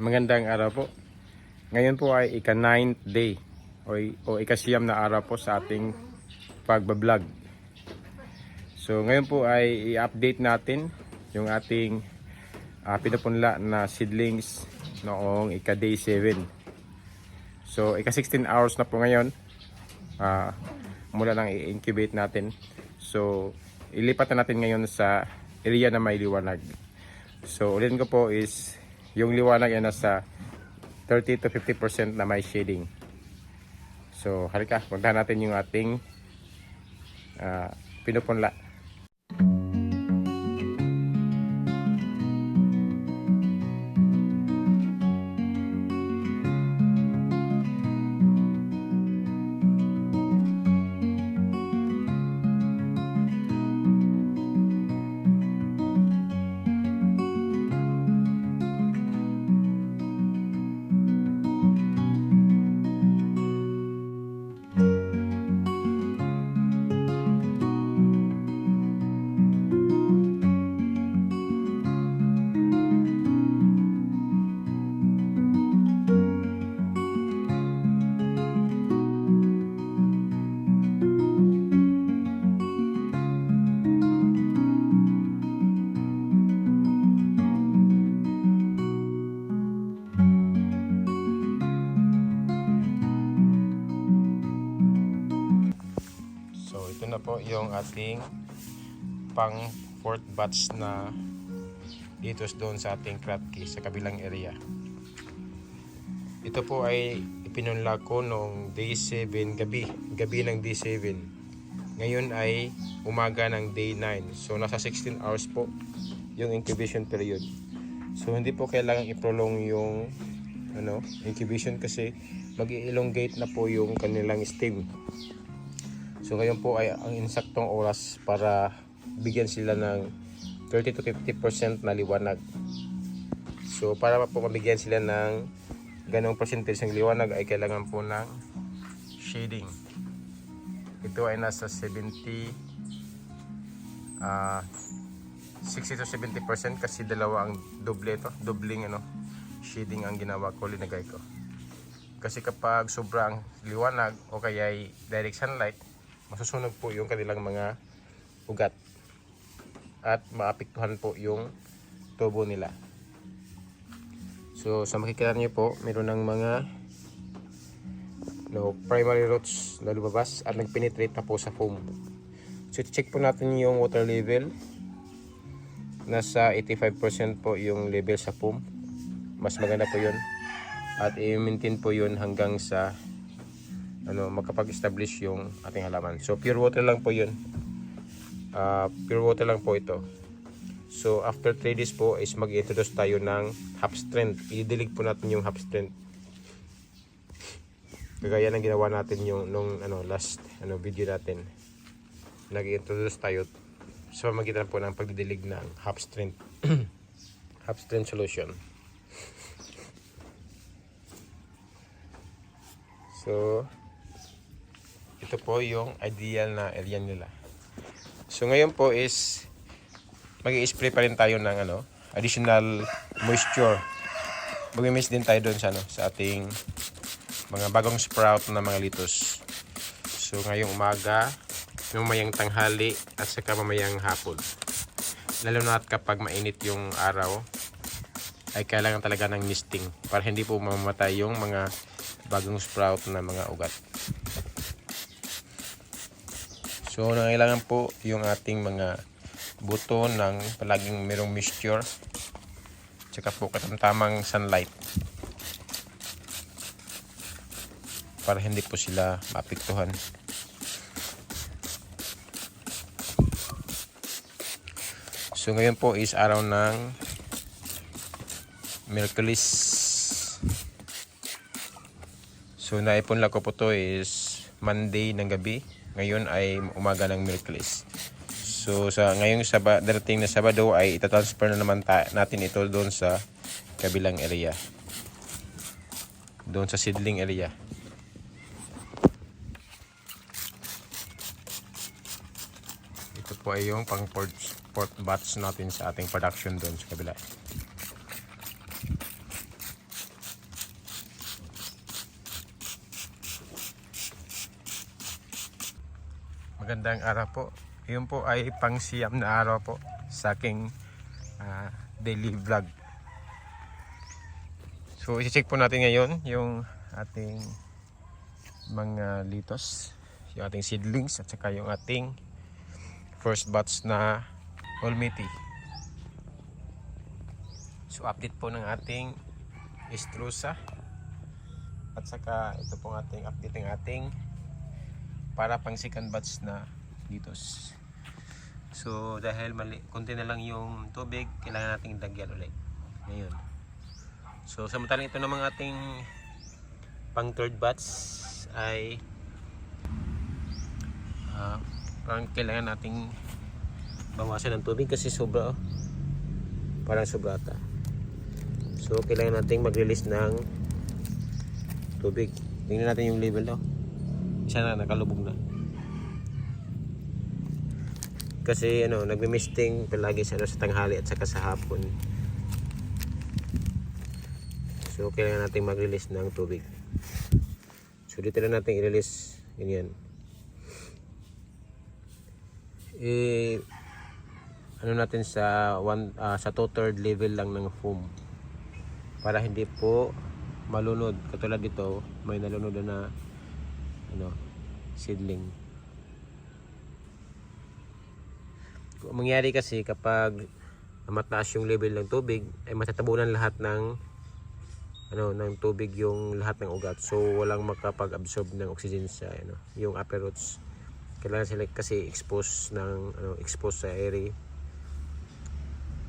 Magandang araw po. Ngayon po ay ika-9th day o, o ika-siyam na araw po sa ating pagbablog. So ngayon po ay i-update natin yung ating uh, pinupunla na seedlings noong ika-day 7. So ika-16 hours na po ngayon ah, mula nang i-incubate natin. So ilipat na natin ngayon sa area na may liwanag. So ulitin ko po is yung liwanag ay nasa 30 to 50% na may shading. So halika, puntahan natin yung ating uh, pinupunla. Ito na po yung ating pang fourth batch na dito doon sa ating kratki sa kabilang area. Ito po ay ipinunla ko noong day 7 gabi, gabi ng day 7. Ngayon ay umaga ng day 9. So nasa 16 hours po yung incubation period. So hindi po kailangan i-prolong yung ano, incubation kasi mag-elongate na po yung kanilang stem. So ngayon po ay ang insaktong oras para bigyan sila ng 30 to 50% na liwanag. So para po mabigyan sila ng ganong percentage ng liwanag ay kailangan po ng shading. Ito ay nasa 70 ah 60 to 70% kasi dalawa ang doble ito, dobling ano, shading ang ginawa ko, linagay ko. Kasi kapag sobrang liwanag o kaya ay direct sunlight, masusunog po yung kanilang mga ugat at maapektuhan po yung tubo nila. So sa makikita niyo po, meron ng mga no, primary roots na lumabas at nagpenetrate na po sa foam. So check po natin yung water level. Nasa 85% po yung level sa foam. Mas maganda po yun. At i-maintain po yun hanggang sa ano makapag-establish yung ating halaman. So pure water lang po 'yun. Ah, pure water lang po ito. So after 3 days po is mag-introduce tayo ng half strength. I-delete po natin yung half strength. Kagaya ng ginawa natin yung nung ano last ano video natin. Nag-introduce tayo sa pamagitan po ng pagdidilig ng half strength half strength solution. So, ito po yung ideal na area nila. So ngayon po is mag spray pa rin tayo ng ano, additional moisture. Mag-miss din tayo doon sa ano, sa ating mga bagong sprout na mga litos. So ngayong umaga, mamayang tanghali at saka mamayang hapon. Lalo na at kapag mainit yung araw, ay kailangan talaga ng misting para hindi po mamamatay yung mga bagong sprout na mga ugat. So, nangailangan po yung ating mga buto ng palaging merong moisture tsaka po katamtamang sunlight para hindi po sila maapektuhan. So, ngayon po is araw ng Merkulis. So, naipunla ko po to is Monday ng gabi. Ngayon ay umaga ng Merkulis. So sa ngayong saba, darating na Sabado ay itatransfer na naman ta- natin ito doon sa kabilang area. Doon sa seedling area. Ito po ay yung pang port, port batch natin sa ating production doon sa kabila. Magandang araw po. Yun po ay pangsiyam na araw po sa aking ah, daily vlog. So, isi-check po natin ngayon yung ating mga litos, yung ating seedlings at saka yung ating first batch na Olmiti. So, update po ng ating Estrusa at saka ito pong ating update ng ating para pang second batch na litos. So dahil mali, konti na lang yung tubig, kailangan nating dagyan ulit. Ngayon. So samantalang ito namang ating pang third batch ay ah, parang kailangan nating bawasan ng tubig kasi sobra oh. Parang sobra ata. So kailangan nating mag-release ng tubig. Tingnan natin yung level no. Isa na nakalubog na. Kasi ano, nagmi-misting palagi sa, ano, sa tanghali at saka sa hapon. So kailangan natin mag-release ng tubig. So dito na natin i-release ganyan. Eh ano natin sa one ah, sa two third level lang ng foam para hindi po malunod katulad dito may nalunod na ano seedling. Kung mangyari kasi kapag mataas yung level ng tubig ay matatabunan lahat ng ano ng tubig yung lahat ng ugat. So walang makapag-absorb ng oxygen sa ano yung upper roots. Kailangan sila kasi expose ng ano expose sa area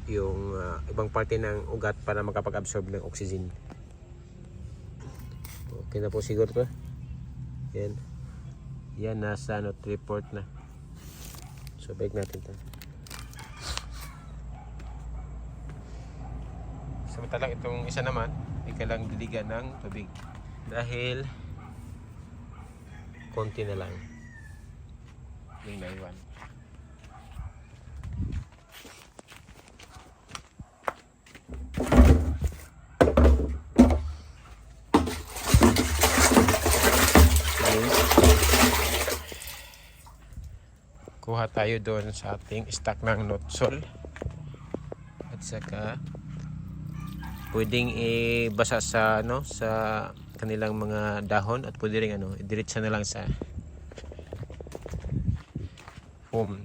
yung ah, ibang parte ng ugat para makapag-absorb ng oxygen. Okay na po siguro to. Yan. Yan nasa ano, report na. So balik natin to. Samantalang itong isa naman, ay kailangang diligan ng tubig. Dahil konti na lang yung naiwan. Kuha tayo doon sa ating stock ng notsol at saka pwedeng ibasa sa ano sa kanilang mga dahon at pwede rin ano idiretsa na lang sa foam.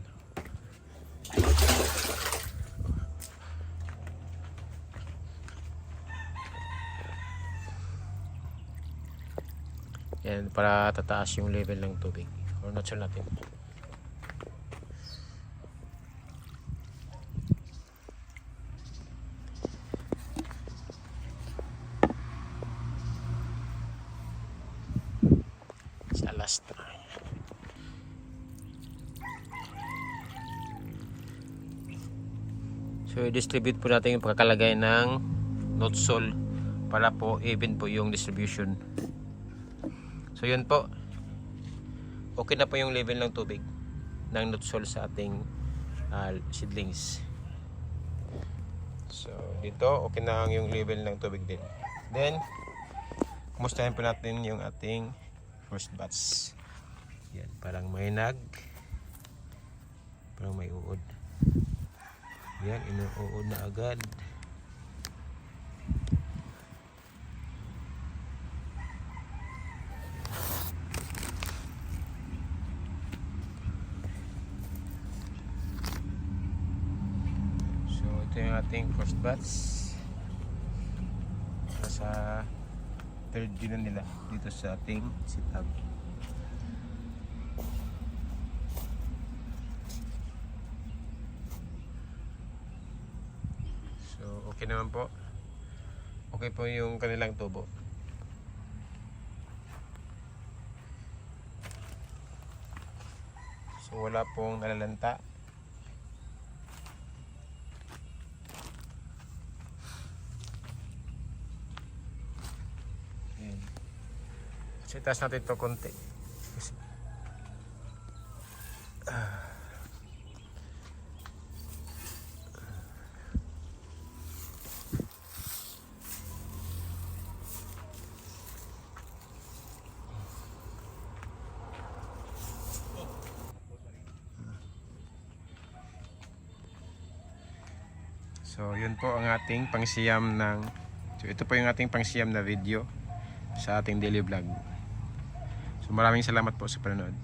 Yan para tataas yung level ng tubig. Or notsol natin sa last na. So i-distribute po natin yung pagkakalagay ng notsol para po even po yung distribution. So yun po. Okay na po yung level ng tubig ng notsol sa ating ah, seedlings. So dito okay na ang yung level ng tubig din. Then kumustahin po natin yung ating first batch. Yan, parang may nag. Parang may uod. Yan, inuuod na agad. So, ito yung ating first batch. Nasa third na nila dito sa ating sitag. So, okay naman po. Okay po yung kanilang tubo. So, wala pong nalalanta. Yan. So, itaas natin ito konti. So, yun po ang ating pangsiyam ng So, ito po yung ating pangsiyam na video sa ating daily vlog. So, maraming salamat po sa panonood.